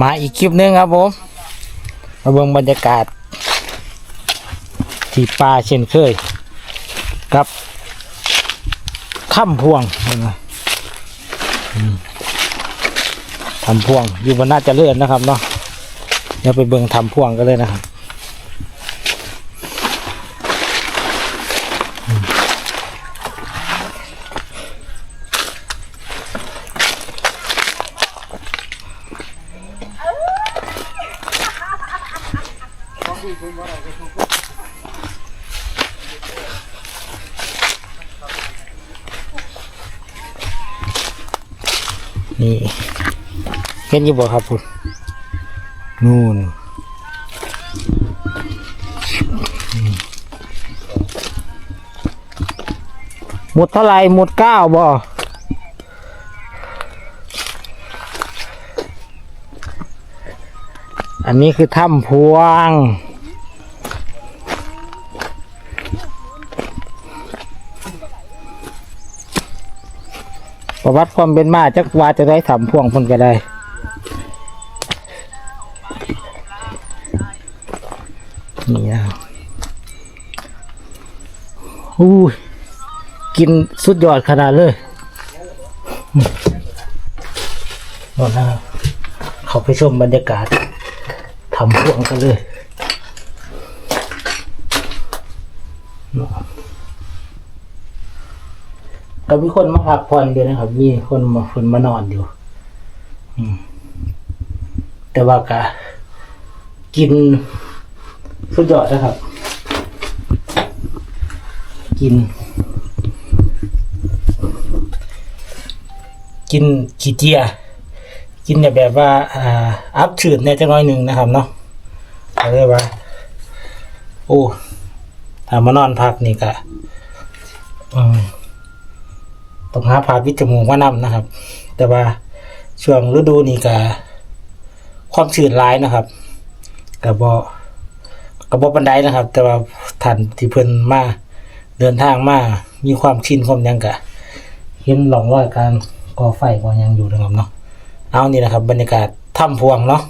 มาอีกคลิปหนึงครับผมมาเบิ่งบรรยากาศ ที่ป่าเช่นเคย กับถ้ำพวงอืมถ้ำพวงอยู่บนน่าจะเลื่อนนะครับเนาะเดี๋ยวไปเบิ่งทำพวงกันเลยนะครับ นี่เห็นอยู่บ่ครับคุณนู่นหมดเท่าไรหมดเก้าบ่อันนี้คือถ้ำพวง ประวัติความเป็นมาจักว่าจะได้ทำพวงเพิ่นก็ได้นี่นะอู้ยกินสุดยอดขนาดเลยนอนนะครับเขาไปชมบรรยากาศทำพวงกันเลย ก็มีคนมาพักผ่อนอยู่นะครับ มีคนมาคนมานอนอยู่ อืม แต่ว่ากะกินสุดยอดนะครับ กิน กินขี้เจีย กินเนี่ยแบบว่า อ่า อัพชืดเนี่ยจะน้อยหนึ่งนะครับเนาะเอาเลยว่า โอ้ถ้ามานอนพักนี่กะอืม ต้องหาผ่าวิจมูกมานำนะครับ แต่ว่าช่วงฤดูนี้ก็ความชื้นร้ายนะครับกับบ่กับบ่บันไดนะครับ แต่ว่าท่านที่เพิ่นมาเดินทางมามีความชินความยังกะเห็นหลองรอยการก่อไฟก่อยังอยู่นะครับเนาะเอานี่นะครับ บรรยากาศถ้ำพวงเนาะ